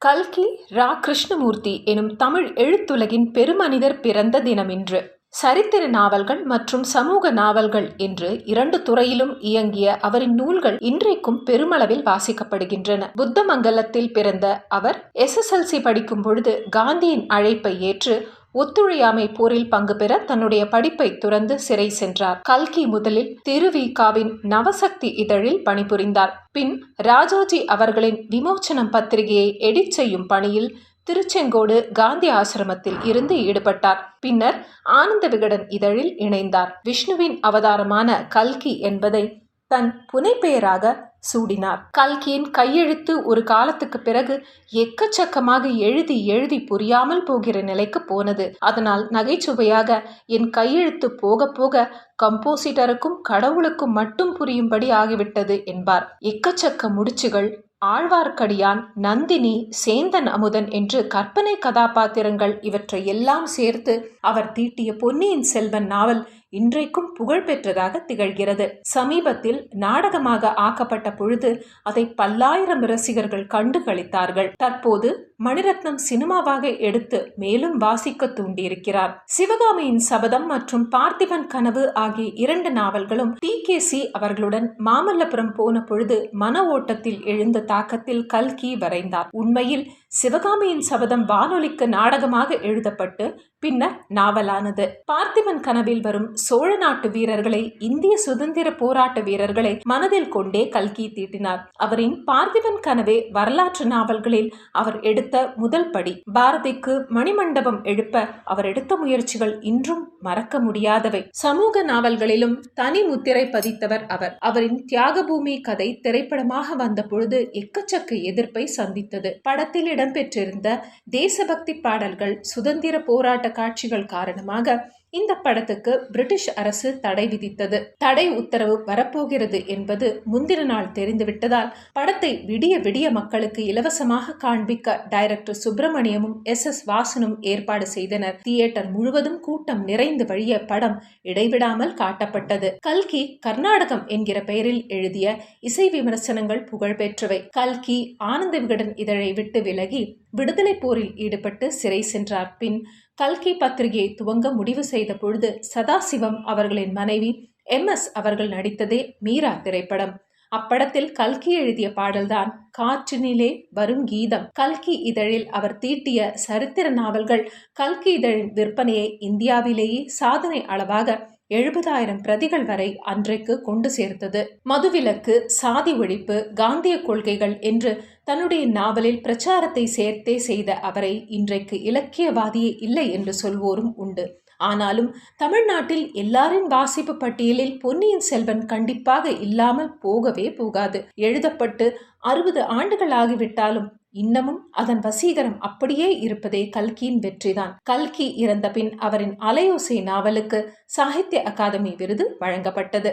கல்கி ரா கிருஷ்ணமூர்த்தி எனும் தமிழ் எழுத்துலகின் பெருமனிதர் பிறந்த தினம் இன்று சரித்திர நாவல்கள் மற்றும் சமூக நாவல்கள் என்று இரண்டு துறையிலும் இயங்கிய அவரின் நூல்கள் இன்றைக்கும் பெருமளவில் வாசிக்கப்படுகின்றன. புத்தமங்கலத்தில் பிறந்த அவர் எஸ்எஸ்எல்சி படிக்கும் பொழுது காந்தியின் அழைப்பை ஏற்று ஒத்துழையாமை போரில் பங்கு பெற தன்னுடைய படிப்பை துறந்து சிறை சென்றார். கல்கி முதலில் திருவிகாவின் நவசக்தி இதழில் பணிபுரிந்தார். பின் ராஜாஜி அவர்களின் விமோச்சனம் பத்திரிகையை எடிட் செய்யும் பணியில் திருச்செங்கோடு காந்தி ஆசிரமத்தில் இருந்து ஈடுபட்டார். பின்னர் ஆனந்த விகடன் இதழில் இணைந்தார். விஷ்ணுவின் அவதாரமான கல்கி என்பதை தன் புனைப்பெயராக சூடினார். கல்கியின் கையெழுத்து ஒரு காலத்துக்கு பிறகு எக்கச்சக்கமாக எழுதி எழுதி புரியாமல் போகிற நிலைக்கு போனது. அதனால் நகைச்சுவையாக என் கையெழுத்து போக போக கம்போசிட்டருக்கும் கடவுளுக்கும் மட்டும் புரியும்படி ஆகிவிட்டது என்பார். எக்கச்சக்க முடிச்சுகள் ஆழ்வார்க்கடியான் நந்தினி சேந்தன் அமுதன் என்று கற்பனை கதாபாத்திரங்கள் இவற்றை எல்லாம் சேர்த்து அவர் தீட்டிய பொன்னியின் செல்வன் நாவல் இன்றைக்கும் புகழ்பெற்றதாக திகழ்கிறது. சமீபத்தில் நாடகமாக ஆக்கப்பட்ட பொழுது அதை பல்லாயிரம் ரசிகர்கள் கண்டு கழித்தார்கள் தற்போது மணிரத்னம் சினிமாவாக எடுத்து மேலும் வாசிக்க தூண்டியிருக்கிறார். சிவகாமியின் சபதம் மற்றும் பார்த்திபன் கனவு ஆகிய இரண்டு நாவல்களும் டி. கே. சி. அவர்களுடன் மாமல்லபுரம் போன பொழுது மன ஓட்டத்தில் எழுந்த தாக்கத்தில் கல்கி வரைந்தார். உண்மையில் சிவகாமியின் சபதம் வானொலிக்கு நாடகமாக எழுதப்பட்டு பின்னர் நாவலானது. பார்த்திபன் கனவில் வரும் சோழ நாட்டு வீரர்களை இந்திய சுதந்திர போராட்ட வீரர்களை மனதில் கொண்டே கல்கி தீட்டினார். அவரின் பார்த்திபன் கனவே வரலாற்று நாவல்களில் அவர் எடுத்த முதல் படி பாரதிக்கு மணிமண்டபம் எழுப்ப அவர் எடுத்த முயற்சிகள் இன்றும் மறக்க முடியாதவை. சமூக நாவல்களிலும் தனி முத்திரை பதித்தவர் அவர். அவரின் தியாகபூமி கதை திரைப்படமாக வந்த பொழுது எக்கச்சக்க எதிர்ப்பை சந்தித்தது. படத்தில் இடம்பெற்றிருந்த தேசபக்தி பாடல்கள் சுதந்திர போராட்ட காட்சிகள் காரணமாக இந்த படத்துக்கு பிரிட்டிஷ் அரசு தடை விதித்தது. தடை உத்தரவு வரப்போகிறது என்பது முந்தின நாள் தெரிந்துவிட்டதால் படத்தை விடிய விடிய மக்களுக்கு இலவசமாக காண்பிக்க டைரக்டர் சுப்பிரமணியமும் எஸ் எஸ் வாசனும் ஏற்பாடு செய்தனர். தியேட்டர் முழுவதும் கூட்டம் நிறை நிறைந்து வழிய படம் இடைவிடாமல் காட்டப்பட்டது. கல்கி கர்நாடகம் என்கிற பெயரில் எழுதிய இசை விமர்சனங்கள் புகழ்பெற்றவை. கல்கி ஆனந்த விகடன் இதழை விட்டு விலகி விடுதலை போரில் ஈடுபட்டு சிறை சென்றார். பின் கல்கி பத்திரிகையை துவங்க முடிவு செய்த பொழுது சதாசிவம் அவர்களின் மனைவி எம் எஸ் அவர்கள் நடித்ததே மீரா திரைப்படம். அப்படத்தில் கல்கி எழுதிய பாடல்தான் காற்றினிலே வரும் கீதம் கல்கி இதழில் அவர் தீட்டிய சரித்திர நாவல்கள் கல்கி இதழின் விற்பனையை இந்தியாவிலேயே சாதனை அளவாக எழுபதாயிரம் பிரதிகள் வரை அன்றைக்கு கொண்டு சேர்த்தது. மதுவிலக்கு சாதி ஒழிப்பு காந்திய கொள்கைகள் என்று தன்னுடைய நாவலில் பிரச்சாரத்தை சேர்த்தே செய்த அவரை இன்றைக்கு இலக்கியவாதியே இல்லை என்று சொல்வோரும் உண்டு. ஆனாலும் தமிழ்நாட்டில் எல்லாரின் வாசிப்பு பட்டியலில் பொன்னியின் செல்வன் கண்டிப்பாக இல்லாமல் போகவே போகாது. எழுதப்பட்டு அறுபது ஆண்டுகள் ஆகிவிட்டாலும் இன்னமும் அதன் வசீகரம் அப்படியே இருப்பதே கல்கியின் வெற்றிதான். கல்கி இறந்த பின் அவரின் அலையோசை நாவலுக்கு சாகித்ய அகாதமி விருது வழங்கப்பட்டது.